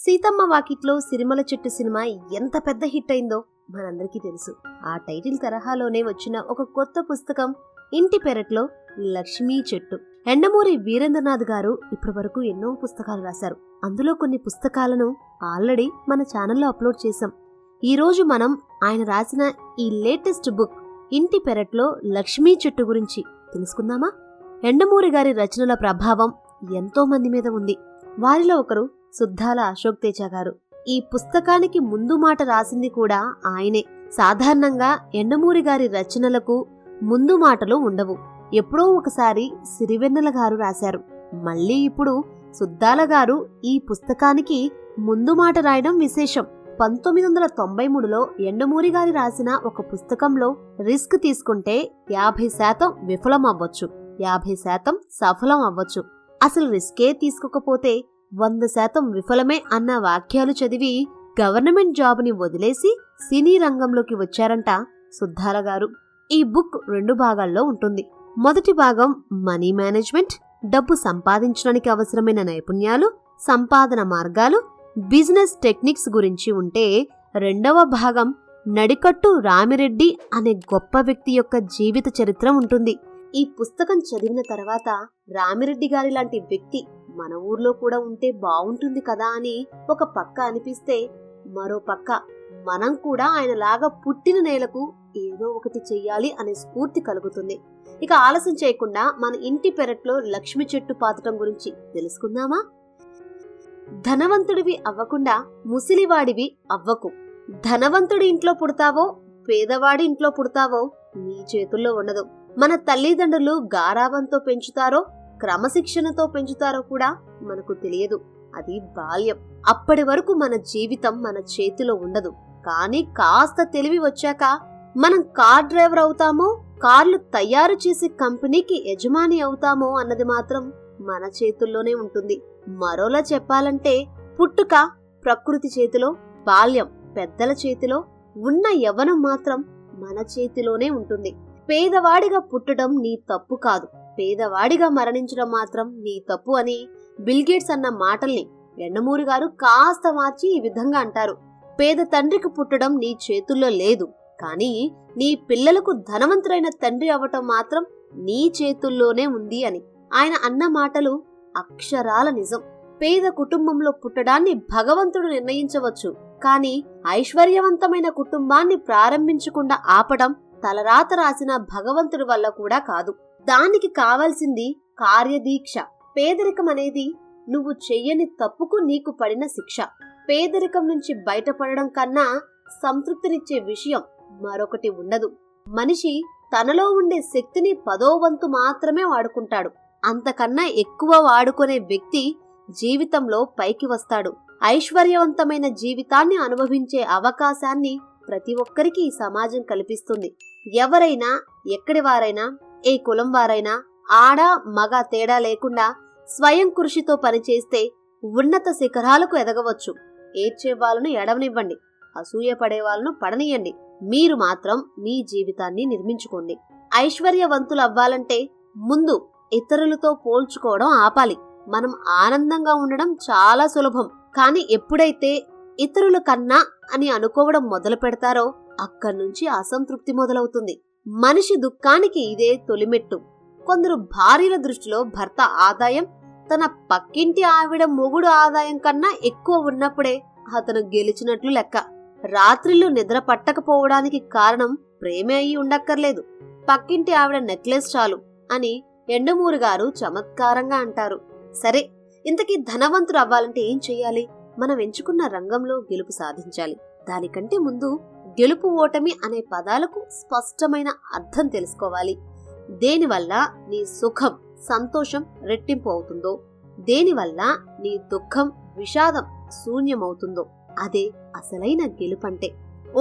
సీతమ్మ వాకిట్లో సిరిమల చెట్టు సినిమా ఎంత పెద్ద హిట్ అయిందో మనందరికీ తెలుసు. ఆ టైటిల్ తరహాలోనే వచ్చిన ఒక కొత్త పుస్తకం ఇంటి పెరట్లో లక్ష్మీ చెట్టు. ఎండమూరి వీరేంద్రనాథ్ గారు ఇప్పటి వరకు ఎన్నో పుస్తకాలు రాశారు. అందులో కొన్ని పుస్తకాలను ఆల్రెడీ మన ఛానల్లో అప్లోడ్ చేశాం. ఈ రోజు మనం ఆయన రాసిన ఈ లేటెస్ట్ బుక్ ఇంటి పెరట్లో లక్ష్మీ చెట్టు గురించి తెలుసుకుందామా? ఎండమూరి గారి రచనల ప్రభావం ఎంతో మంది మీద ఉంది. వారిలో ఒకరు సుద్దాల అశోక్ తేజ గారు. ఈ పుస్తకానికి ముందు మాట రాసింది కూడా ఆయనే. సాధారణంగా ఎండమూరి గారి రచనలకు ముందు మాటలు ఉండవు. ఎప్పుడో ఒకసారి సిరివెన్నెల గారు రాశారు. మళ్ళీ ఇప్పుడు సుద్దాల గారు ఈ పుస్తకానికి ముందు మాట రాయడం విశేషం. పంతొమ్మిది వందల తొంభై మూడులో ఎండమూరి గారి రాసిన ఒక పుస్తకంలో రిస్క్ తీసుకుంటే యాభై శాతం విఫలం అవ్వచ్చు యాభై శాతం సఫలం అవ్వచ్చు. అసలు రిస్కే తీసుకోకపోతే వంద శాతం విఫలమే అన్న వాక్యాలు చదివి గవర్నమెంట్ జాబ్ని వదిలేసి సినీ రంగంలోకి వచ్చారంట సుద్దాల గారు. ఈ బుక్ రెండు భాగాల్లో ఉంటుంది. మొదటి భాగం మనీ మేనేజ్మెంట్ డబ్బు సంపాదించడానికి అవసరమైన నైపుణ్యాలు సంపాదన మార్గాలు బిజినెస్ టెక్నిక్స్ గురించి ఉంటే రెండవ భాగం నడికట్టు రామిరెడ్డి అనే గొప్ప వ్యక్తి యొక్క జీవిత చరిత్ర ఉంటుంది. ఈ పుస్తకం చదివిన తర్వాత రామిరెడ్డి గారి లాంటి వ్యక్తి మన ఊర్లో కూడా ఉంటే బావుంటుంది కదా అని ఒక పక్క అనిపిస్తే మరో పక్క మనం కూడా ఆయనలాగా పుట్టిన నేలకు ఏదో ఒకటి చెయ్యాలి అనే స్ఫూర్తి కలుగుతుంది. ఇక ఆలస్యం చేయకుండా మన ఇంటి పెరట్లో లక్ష్మి చెట్టు పాతటం గురించి తెలుసుకుందామా? ధనవంతుడివి అవ్వకుండా ముసిలివాడివి అవ్వకు. ధనవంతుడి ఇంట్లో పుడతావో పేదవాడి ఇంట్లో పుడతావో నీ చేతుల్లో ఉండదు. మన తల్లిదండ్రులు గారాబంతో పెంచుతారో క్రమశిక్షణతో పెంచుతారో కూడా మనకు తెలియదు. అది బాల్యం. అప్పటి వరకు మన జీవితం మన చేతిలో ఉండదు. కానీ కాస్త తెలివి వచ్చాక మనం కార్ డ్రైవర్ అవుతామో కార్లు తయారు చేసే కంపెనీకి యజమాని అవుతామో అన్నది మాత్రం మన చేతుల్లోనే ఉంటుంది. మరోలా చెప్పాలంటే పుట్టుక ప్రకృతి చేతిలో బాల్యం పెద్దల చేతిలో ఉన్న యవ్వనం మాత్రం మన చేతిలోనే ఉంటుంది. పేదవాడిగా పుట్టడం నీ తప్పు కాదు. పేదవాడిగా మరణించడం మాత్రం నీ తప్పు అని బిల్గేట్స్ అన్న మాటల్ని ఎండమూరి గారు కాస్త మార్చి ఈ విధంగా అంటారు. పేద తండ్రికి పుట్టడం నీ చేతుల్లో లేదు. కానీ నీ పిల్లలకు ధనవంతులైన తండ్రి అవటం మాత్రం నీ చేతుల్లోనే ఉంది అని ఆయన అన్న మాటలు అక్షరాల నిజం. పేద కుటుంబంలో పుట్టడాన్ని భగవంతుడు నిర్ణయించవచ్చు. కానీ ఐశ్వర్యవంతమైన కుటుంబాన్ని ప్రారంభించకుండా ఆపడం తలరాత రాసిన భగవంతుడి వల్ల కూడా కాదు. దానికి కావాల్సింది కార్యదీక్ష. పేదరికం అనేది నువ్వు చెయ్యని తప్పుకు నీకు పడిన శిక్ష. పేదరికం నుంచి బయటపడడం కన్నా సంతృప్తినిచ్చే విషయం మరొకటి ఉండదు మనిషి తనలో ఉండే శక్తిని పదో వంతు మాత్రమే వాడుకుంటాడు. అంతకన్నా ఎక్కువ వాడుకునే వ్యక్తి జీవితంలో పైకి వస్తాడు. ఐశ్వర్యవంతమైన జీవితాన్ని అనుభవించే అవకాశాన్ని ప్రతి ఒక్కరికి ఈ సమాజం కల్పిస్తుంది. ఎవరైనా ఎక్కడి వారైనా ఏ కులం వారైనా ఆడ మగ తేడా లేకుండా స్వయం కృషితో పనిచేస్తే ఉన్నత శిఖరాలకు ఎదగవచ్చు. ఏడ్చే వాళ్ళను ఎడవనివ్వండి. అసూయ పడే వాళ్ళను పడనియండి. మీరు మాత్రం మీ జీవితాన్ని నిర్మించుకోండి. ఐశ్వర్యవంతులు అవ్వాలంటే ముందు ఇతరులతో పోల్చుకోవడం ఆపాలి. మనం ఆనందంగా ఉండడం చాలా సులభం. కానీ ఎప్పుడైతే ఇతరుల కన్నా అని అనుకోవడం మొదలు పెడతారో అక్కడి నుంచి అసంతృప్తి మొదలవుతుంది. మనిషి దుఃఖానికి ఇదే తొలిమెట్టు. కొందరు భార్యల దృష్టిలో భర్త ఆదాయం తన పక్కింటి ఆవిడ మొగుడు ఆదాయం కన్నా ఎక్కువ ఉన్నప్పుడే అతను గెలిచినట్లు లెక్క. రాత్రిళ్ళు నిద్ర పట్టకపోవడానికి కారణం ప్రేమే అయి ఉండక్కర్లేదు. పక్కింటి ఆవిడ నెక్లెస్ చాలు అని ఎండమూరి గారు చమత్కారంగా అంటారు. సరే ఇంతకీ ధనవంతుడు అవ్వాలంటే ఏం చెయ్యాలి మనం ఎంచుకున్న రంగంలో గెలుపు సాధించాలి. దానికంటే ముందు గెలుపు ఓటమి అనే పదాలకు స్పష్టమైన అర్థం తెలుసుకోవాలి. దేనివల్ల నీ సుఖం సంతోషం రెట్టింపు అవుతుందో దేనివల్ల నీ దుఃఖం విషాదం శూన్యమవుతుందో అదే అసలైన గెలుపంటే.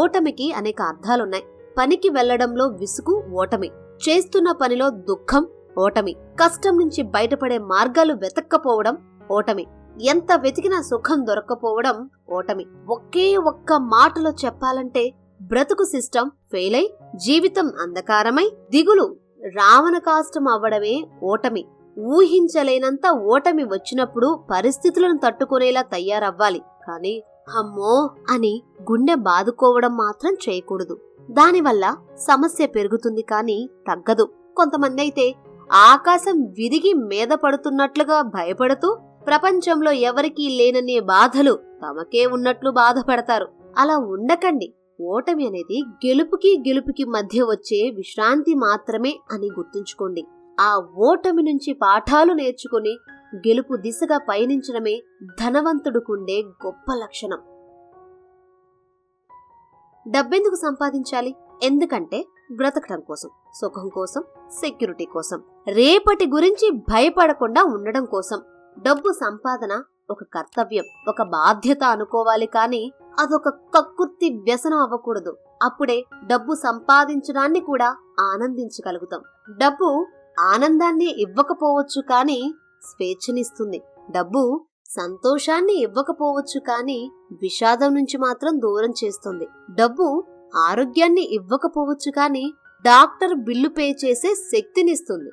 ఓటమికి అనేక అర్థాలున్నాయి. పనికి వెళ్ళడంలో విసుగు ఓటమి చేస్తున్న పనిలో దుఃఖం ఓటమి కష్టం నుంచి బయటపడే మార్గాలు వెతక్కపోవడం ఓటమి ఎంత వెతికినా సుఖం దొరక్కపోవడం ఓటమి. ఒకే ఒక్క మాటలో చెప్పాలంటే బ్రతుకు సిస్టమ్ ఫెయిల్ అయి జీవితం అంధకారమై దిగులు రావణ కాష్టం అవ్వడమే ఓటమి. ఊహించలేనంత ఓటమి వచ్చినప్పుడు పరిస్థితులను తట్టుకునేలా తయారవ్వాలి. కానీ అమ్మో అని గుండె బాదుకోవడం మాత్రం చేయకూడదు. దానివల్ల సమస్య పెరుగుతుంది కానీ తగ్గదు. కొంతమంది అయితే ఆకాశం విరిగి మీద పడుతున్నట్లుగా భయపడుతూ ప్రపంచంలో ఎవరికీ లేననే బాధలు తమకే ఉన్నట్లు బాధపడతారు. అలా ఉండకండి. ఓటమి అనేది గెలుపుకి గెలుపుకి మధ్య వచ్చే విశ్రాంతి మాత్రమే అని గుర్తుంచుకోండి. ఆ ఓటమి నుంచి పాఠాలు నేర్చుకుని గెలుపు దిశగా పయనించడమే ధనవంతుడుకుండే గొప్ప లక్షణం. డబ్బెందుకు సంపాదించాలి? ఎందుకంటే బ్రతకడం కోసం సుఖం కోసం సెక్యూరిటీ కోసం రేపటి గురించి భయపడకుండా ఉండడం కోసం. డబ్బు సంపాదన ఒక కర్తవ్యం ఒక బాధ్యత అనుకోవాలి కానీ అదొక కక్కుర్తి వ్యసనం అవ్వకూడదు. అప్పుడే డబ్బు సంపాదించడాన్ని కూడా ఆనందించగలుగుతాం. డబ్బు ఆనందాన్ని ఇవ్వకపోవచ్చు కానీ స్వేచ్ఛనిస్తుంది. డబ్బు సంతోషాన్ని ఇవ్వకపోవచ్చు కానీ విషాదం నుంచి మాత్రం దూరం చేస్తుంది. డబ్బు ఆరోగ్యాన్ని ఇవ్వకపోవచ్చు కానీ డాక్టర్ బిల్లు పే చేసే శక్తినిస్తుంది.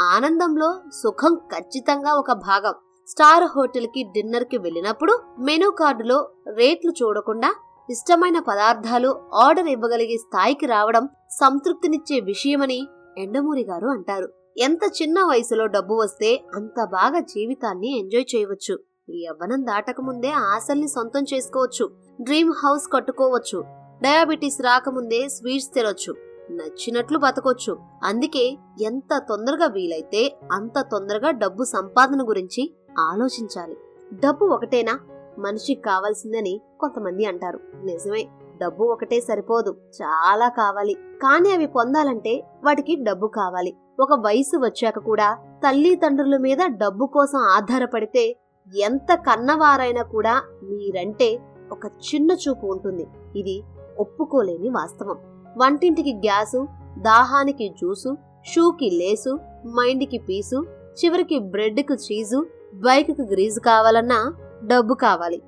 ఆనందంలో సుఖం ఖచ్చితంగా ఒక భాగం. స్టార్ హోటల్కి డిన్నర్కి వెళ్ళినప్పుడు మెనూ కార్డులో రేట్లు చూడకుండా ఇష్టమైన పదార్థాలు ఆర్డర్ ఇవ్వగలిగే స్థాయికి రావడం సంతృప్తినిచ్చే విషయమని ఎండమూరి గారు అంటారు. ఎంత చిన్న వయసులో డబ్బు వస్తే అంత బాగా జీవితాన్ని ఎంజాయ్ చేయవచ్చు. ఈ యవ్వనం దాటకముందే ఆశల్ని సొంతం చేసుకోవచ్చు. డ్రీమ్ హౌస్ కట్టుకోవచ్చు. డయాబెటీస్ రాకముందే స్వీట్స్ తినొచ్చు. నచ్చినట్లు బతకొచ్చు. అందుకే ఎంత తొందరగా వీలైతే అంత తొందరగా డబ్బు సంపాదన గురించి ఆలోచించాలి. డబ్బు ఒకటేనా? మనిషికి కావాల్సిందని కొంతమంది అంటారు. నిజమే డబ్బు ఒకటే సరిపోదు. చాలా కావాలి. కానీ అవి పొందాలంటే వాటికి డబ్బు కావాలి. ఒక వయసు వచ్చాక కూడా తల్లిదండ్రుల మీద డబ్బు కోసం ఆధారపడితే ఎంత కన్నవారైనా కూడా మీరంటే ఒక చిన్న చూపు ఉంటుంది. ఇది ఒప్పుకోలేని వాస్తవం. వంటింటికి గ్యాసు దాహానికి జ్యూసు షూకి లేసు మైండ్కి పీసు చివరికి బ్రెడ్కు చీజు బైక్కి గ్రీజు కావాలన్నా డబ్బు కావాలి.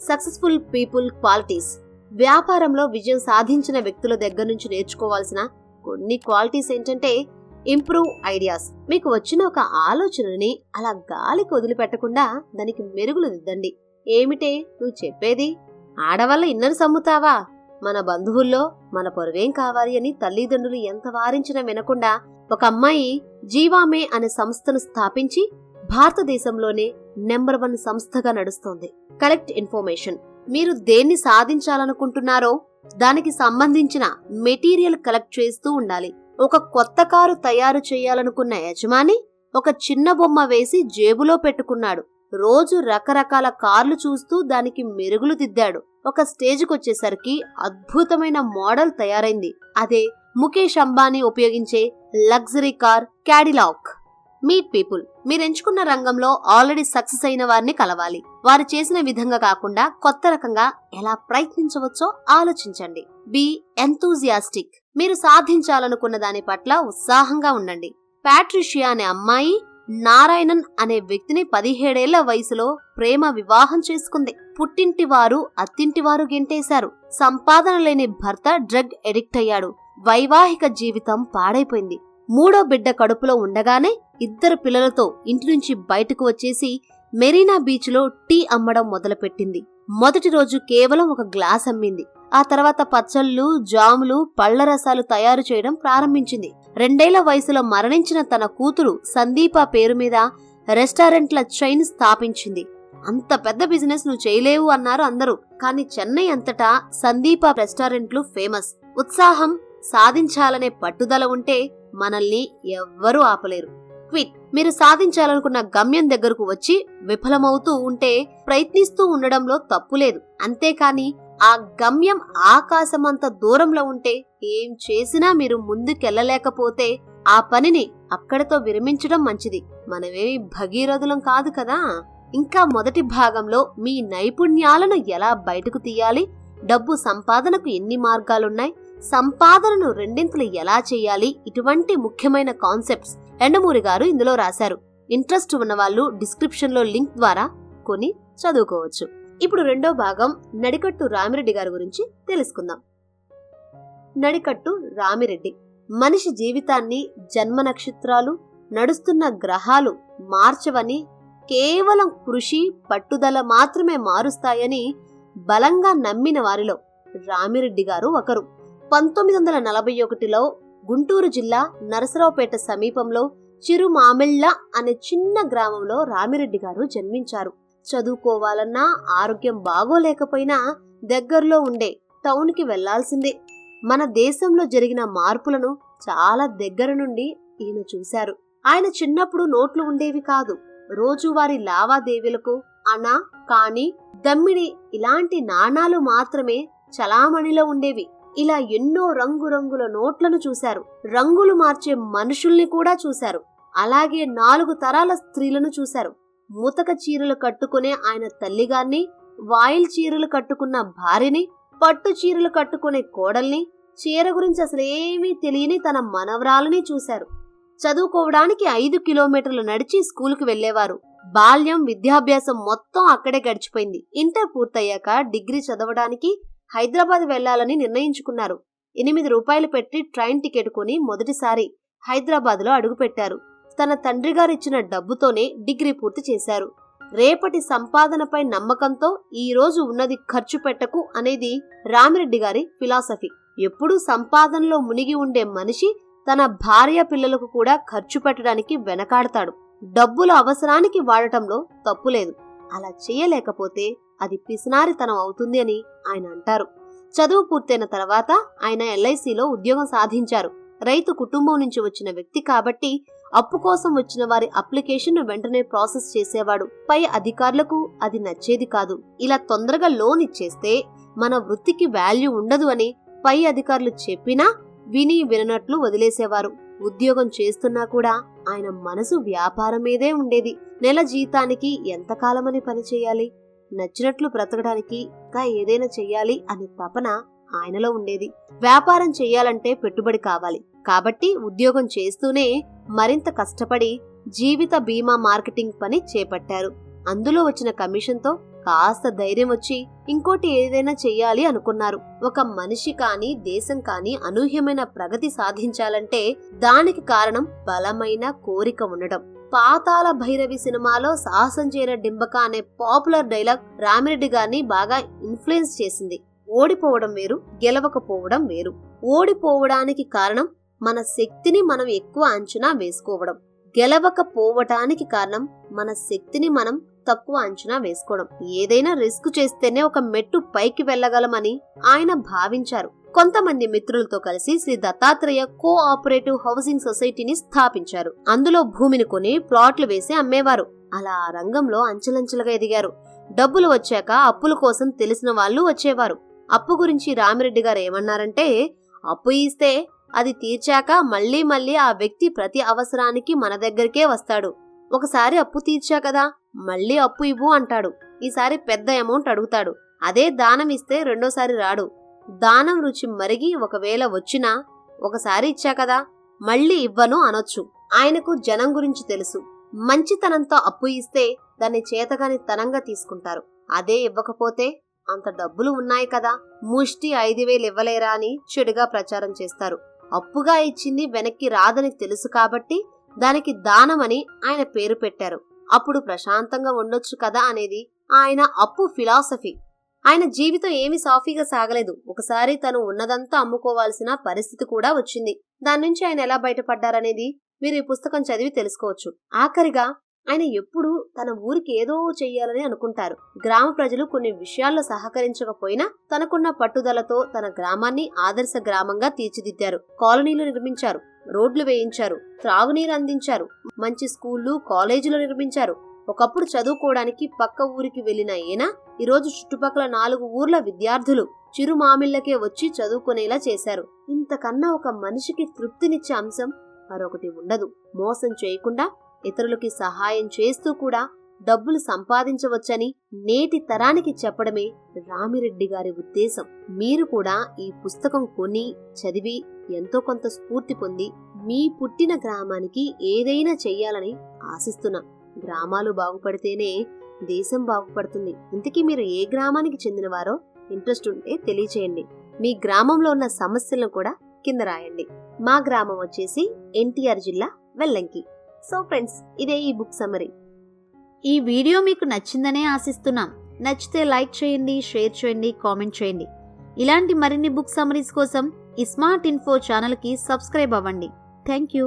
Successful people qualities. వ్యాపారంలో విజయం సాధించిన వ్యక్తుల దగ్గర నుంచి నేర్చుకోవాల్సిన కొన్ని క్వాలిటీస్ ఏంటంటే ఇంప్రూవ్ ఐడియాస్. మీకు వచ్చిన ఒక ఆలోచనని అలా గాలికి వదిలిపెట్టకుండా దానికి మెరుగులు దిద్దండి. ఏమిటే? నువ్వు చెప్పేది? ఆడవల్ల ఇన్నరు సమ్ముతావా? మన బంధువుల్లో మన పొరవేం కావాలి అని తల్లిదండ్రులు ఎంత వారించినా వినకుండా ఒక అమ్మాయి జీవామే అనే సంస్థను స్థాపించి భారతదేశంలోనే నెంబర్ వన్ సంస్థగా నడుస్తోంది. Collect information. మీరు దేన్ని సాధించాలనుకుంటున్నారో దానికి సంబంధించిన మెటీరియల్ కలెక్ట్ చేస్తూ ఉండాలి. ఒక కొత్త కారు తయారు చేయాలనుకున్న యజమాని ఒక చిన్న బొమ్మ వేసి జేబులో పెట్టుకున్నాడు. రోజు రకరకాల కార్లు చూస్తూ దానికి మెరుగులు దిద్దాడు. ఒక స్టేజ్కి వచ్చేసరికి అద్భుతమైన మోడల్ తయారైంది. అదే ముఖేష్ అంబానీ ఉపయోగించే luxury car Cadillac meet people. మీరు ఎంచుకున్న రంగంలో ఆల్రెడీ సక్సెస్ అయిన వారిని కలవాలి. వారు చేసిన విధంగా కాకుండా కొత్త రకంగా ఎలా ప్రయత్నించవచ్చో ఆలోచించండి. Be enthusiastic. మీరు సాధించాలనుకున్న దాని పట్ల ఉత్సాహంగా ఉండండి. ప్యాట్రిషియా అనే అమ్మాయి నారాయణన్ అనే వ్యక్తిని పదిహేడేళ్ళ వయసులో ప్రేమ వివాహం చేసుకుంది. పుట్టింటి వారు అత్తింటి వారు గెంటేశారు. సంపాదన లేని భర్త డ్రగ్ ఎడిక్ట్ అయ్యాడు. వైవాహిక జీవితం పాడైపోయింది. మూడో బిడ్డ కడుపులో ఉండగానే ఇద్దరు పిల్లలతో ఇంటి నుంచి బయటకు వచ్చేసి మెరీనా బీచ్లో టీ అమ్మడం మొదలుపెట్టింది. మొదటి రోజు కేవలం ఒక గ్లాస్ అమ్మింది. ఆ తర్వాత పచ్చళ్ళు జాములు పళ్ళ రసాలు తయారు చేయడం ప్రారంభించింది. రెండేళ్ళ వయసులో మరణించిన తన కూతురు సందీప పేరు మీద రెస్టారెంట్ల చైన్ స్థాపించింది. అంత పెద్ద బిజినెస్ నువ్వు చేయలేవు అన్నారు అందరూ. కానీ చెన్నై అంతటా సందీప రెస్టారెంట్లు ఫేమస్. ఉత్సాహం సాధించాలనే పట్టుదల ఉంటే మనల్ని ఎవ్వరూ ఆపలేరు. క్విట్ మీరు సాధించాలనుకున్న గమ్యం దగ్గరకు వచ్చి విఫలమవుతూ ఉంటే ప్రయత్నిస్తూ ఉండడంలో తప్పులేదు అంతేకాని ఆ గమ్యం ఆకాశమంత దూరంలో ఉంటే ఏం చేసినా మీరు ముందుకెళ్ళలేకపోతే ఆ పనిని అక్కడితో విరమించడం మంచిది. మనమేమి భగీరథులం కాదు కదా! ఇంకా మొదటి భాగంలో మీ నైపుణ్యాలను ఎలా బయటకు తీయాలి? డబ్బు సంపాదనకు ఎన్ని మార్గాలున్నాయి? సంపాదనను రెండింతలు ఎలా చేయాలి? ఇటువంటి ముఖ్యమైన కాన్సెప్ట్స్ ఎండమూరి గారు ఇందులో రాశారు. ఇంట్రెస్ట్ ఉన్నవాళ్ళు డిస్క్రిప్షన్లో లింక్ ద్వారా కొని చదువుకోవచ్చు. ఇప్పుడు రెండో భాగం నడికట్టు రామిరెడ్డి గారి గురించి తెలుసుకుందాం. నడికట్టు రామిరెడ్డి మనిషి జీవితాన్ని జన్మ నక్షత్రాలు నడుస్తున్న గ్రహాలు మార్చవని కేవలం కృషి పట్టుదల మాత్రమే మారుస్తాయని బలంగా నమ్మిన వారిలో రామిరెడ్డి గారు ఒకరు. పంతొమ్మిది వందల నలభై ఒకటిలో గుంటూరు జిల్లా నరసరావుపేట సమీపంలో చిరుమామిళ్ళ అనే చిన్న గ్రామంలో రామిరెడ్డి గారు జన్మించారు. చదువుకోవాలన్నా ఆరోగ్యం బాగోలేకపోయినా దగ్గరలో ఉండే టౌన్కి వెళ్ళాల్సిందే. మన దేశంలో జరిగిన మార్పులను చాలా దగ్గర నుండి ఈయన చూశారు. ఆయన చిన్నప్పుడు నోట్లు ఉండేవి కాదు. రోజువారీ లావాదేవీలకు అనా కాని దమ్మిడి ఇలాంటి నాణాలు మాత్రమే చలామణిలో ఉండేవి. ఇలా ఎన్నో రంగురంగుల నోట్లను చూశారు. రంగులు మార్చే మనుషుల్ని కూడా చూశారు. అలాగే నాలుగు తరాల స్త్రీలను చూశారు. ముతక చీరలు కట్టుకునే ఆయన తల్లిగారిని వాయిల్ చీరలు కట్టుకున్న భార్యని పట్టు చీరలు కట్టుకునే కోడల్ని చీర గురించి అసలు ఏమీ తెలియని తన మనవరాలని చూశారు. చదువుకోవడానికి ఐదు కిలోమీటర్లు నడిచి స్కూల్కి వెళ్ళేవారు బాల్యం విద్యాభ్యాసం మొత్తం అక్కడే గడిచిపోయింది. ఇంటర్ పూర్తయ్యాక డిగ్రీ చదవడానికి హైదరాబాద్ వెళ్ళాలని నిర్ణయించుకున్నారు. ఎనిమిది రూపాయలు పెట్టి ట్రైన్ టికెట్ కొని మొదటిసారి హైదరాబాద్లో అడుగుపెట్టారు. తన తండ్రి గారిచ్చిన డబ్బుతోనే డిగ్రీ పూర్తి చేశారు. రేపటి సంపాదనపై నమ్మకంతో ఈ రోజు ఉన్నది ఖర్చు పెట్టకు అనేది రామిరెడ్డి గారి ఫిలాసఫీ. ఎప్పుడూ సంపాదనలో మునిగి ఉండే మనిషి తన భార్య పిల్లలకు కూడా ఖర్చు పెట్టడానికి వెనకాడతాడు. డబ్బులు అవసరానికి వాడటంలో తప్పులేదు అలా చేయలేకపోతే అది పిసినారితనం అవుతుంది అని ఆయన అంటారు. చదువు పూర్తయిన తర్వాత ఆయన ఎల్ఐసిలో ఉద్యోగం సాధించారు. రైతు కుటుంబం నుంచి వచ్చిన వ్యక్తి కాబట్టి అప్పు కోసం వచ్చిన వారి అప్లికేషన్ వెంటనే ప్రాసెస్ చేసేవాడు. పై అధికారులకు అది నచ్చేది కాదు. ఇలా తొందరగా లోన్ ఇచ్చేస్తే మన వృత్తికి వాల్యూ ఉండదు అని పై అధికారులు చెప్పినా విని విననట్లు వదిలేసేవారు. ఉద్యోగం చేస్తున్నా కూడా ఆయన మనసు వ్యాపారం మీదే ఉండేది. నెల జీతానికి ఎంతకాలమని పని చేయాలి? నచ్చినట్లు బ్రతకడానికి ఇంకా ఏదైనా చెయ్యాలి అనే తపన ఆయనలో ఉండేది. వ్యాపారం చెయ్యాలంటే పెట్టుబడి కావాలి. కాబట్టి ఉద్యోగం చేస్తూనే మరింత కష్టపడి జీవిత బీమా మార్కెటింగ్ పని చేపట్టారు. అందులో వచ్చిన కమిషన్తో కాస్త ధైర్యం వచ్చి ఇంకోటి ఏదైనా చెయ్యాలి అనుకున్నారు. ఒక మనిషి కాని దేశం కాని అనూహ్యమైన ప్రగతి సాధించాలంటే దానికి కారణం బలమైన కోరిక ఉండడం పాతాల భైరవి సినిమాలో సాహసం చేర డింబక అనే పాపులర్ డైలాగ్ రామిరెడ్డి గారిని బాగా ఇన్ఫ్లుయెన్స్ చేసింది. ఓడిపోవడం వేరు గెలవకపోవడం వేరు. ఓడిపోవడానికి కారణం మన శక్తిని మనం ఎక్కువ అంచనా వేసుకోవడం. గెలవకపోవటానికి కారణం మన శక్తిని మనం తక్కువ అంచనా వేసుకోవడం. ఏదైనా రిస్క్ చేస్తేనే ఒక మెట్టు పైకి వెళ్ళగలమని ఆయన భావించారు. కొంతమంది మిత్రులతో కలిసి శ్రీ దత్తాత్రేయ కోఆపరేటివ్ హౌసింగ్ సొసైటీని స్థాపించారు. అందులో భూమిని కొని ప్లాట్లు వేసి అమ్మేవారు. అలా ఆ రంగంలో అంచెలంచెలుగా ఎదిగారు. డబ్బులు వచ్చాక అప్పుల కోసం తెలిసిన వాళ్ళు వచ్చేవారు. అప్పు గురించి రామిరెడ్డి గారు ఏమన్నారంటే అప్పు ఇస్తే అది తీర్చాక మళ్ళీ మళ్ళీ ఆ వ్యక్తి ప్రతి అవసరానికి మన దగ్గరికే వస్తాడు. ఒకసారి అప్పు తీర్చా కదా మళ్ళీ అప్పు ఇవ్వు అంటాడు. ఈసారి పెద్ద అమౌంట్ అడుగుతాడు. అదే దానం ఇస్తే రెండోసారి రాడు. దానం రుచి మరిగి ఒకవేళ వచ్చినా ఒకసారి ఇచ్చా కదా మళ్ళీ ఇవ్వను అనొచ్చు. ఆయనకు జనం గురించి తెలుసు. మంచితనంతో అప్పు ఇస్తే దాన్ని చేతగాని తనంగా తీసుకుంటారు. అదే ఇవ్వకపోతే అంత డబ్బులు ఉన్నాయి కదా ముష్టి ఐదు వేలు ఇవ్వలేరా అని చెడుగా ప్రచారం చేస్తారు. అప్పుగా ఇచ్చింది వెనక్కి రాదని తెలుసు కాబట్టి దానికి దానమని ఆయన పేరు పెట్టారు. అప్పుడు ప్రశాంతంగా ఉండొచ్చు కదా అనేది ఆయన అప్పు ఫిలాసఫీ. ఆయన జీవితం ఏమి సాఫీగా సాగలేదు. ఒకసారి తను ఉన్నదంతా అమ్ముకోవాల్సిన పరిస్థితి కూడా వచ్చింది. దాని నుంచి ఆయన ఎలా బయటపడ్డారనేది మీరు ఈ పుస్తకం చదివి తెలుసుకోవచ్చు. ఆఖరిగా ఆయన ఎప్పుడూ తన ఊరికి ఏదో చెయ్యాలని అనుకుంటారు. గ్రామ ప్రజలు కొన్ని విషయాల్లో సహకరించకపోయినా తనకున్న పట్టుదలతో తన గ్రామాన్ని ఆదర్శ గ్రామంగా తీర్చిదిద్దారు. కాలనీలు నిర్మించారు. రోడ్లు వేయించారు. త్రాగునీరు అందించారు. మంచి స్కూళ్ళు కాలేజీలు నిర్మించారు. ఒకప్పుడు చదువుకోవడానికి పక్క ఊరికి వెళ్ళిన ఈయన ఈరోజు చుట్టుపక్కల నాలుగు ఊర్ల విద్యార్థులు చిరుమామిళ్ళకే వచ్చి చదువుకునేలా చేశారు. ఇంతకన్నా ఒక మనిషికి తృప్తినిచ్చే అంశం మరొకటి ఉండదు. మోసం చేయకుండా ఇతరులకి సహాయం చేస్తూ కూడా డబ్బులు సంపాదించవచ్చని నేటి తరానికి చెప్పడమే రామిరెడ్డి గారి ఉద్దేశం. మీరు కూడా ఈ పుస్తకం కొని చదివి ఎంతో కొంత స్ఫూర్తి పొంది మీ పుట్టిన గ్రామానికి ఏదైనా చెయ్యాలని ఆశిస్తున్నా. గ్రామాలు బాగుపడితేనే దేశం బాగుపడుతుంది. ఇంతకీ మీరు ఏ గ్రామానికి చెందినవారో ఇంట్రెస్ట్ ఉంటే తెలియచేయండి. మీ గ్రామంలో ఉన్న సమస్యలను కూడా కింద రాయండి. మా గ్రామం వచ్చేసి ఎన్టీఆర్ జిల్లా వెల్లంకి. సో ఫ్రెండ్స్ ఇదే ఈ బుక్ సమరీ ఈ వీడియో మీకు నచ్చిందనే ఆశిస్తున్నాం. నచ్చితే లైక్ చేయండి షేర్ చేయండి కామెంట్ చేయండి. ఇలాంటి మరిన్ని బుక్ సమరీస్ కోసం ఈ స్మార్ట్ ఇన్ఫో ఛానల్కి సబ్స్క్రైబ్ అవ్వండి. Thank you.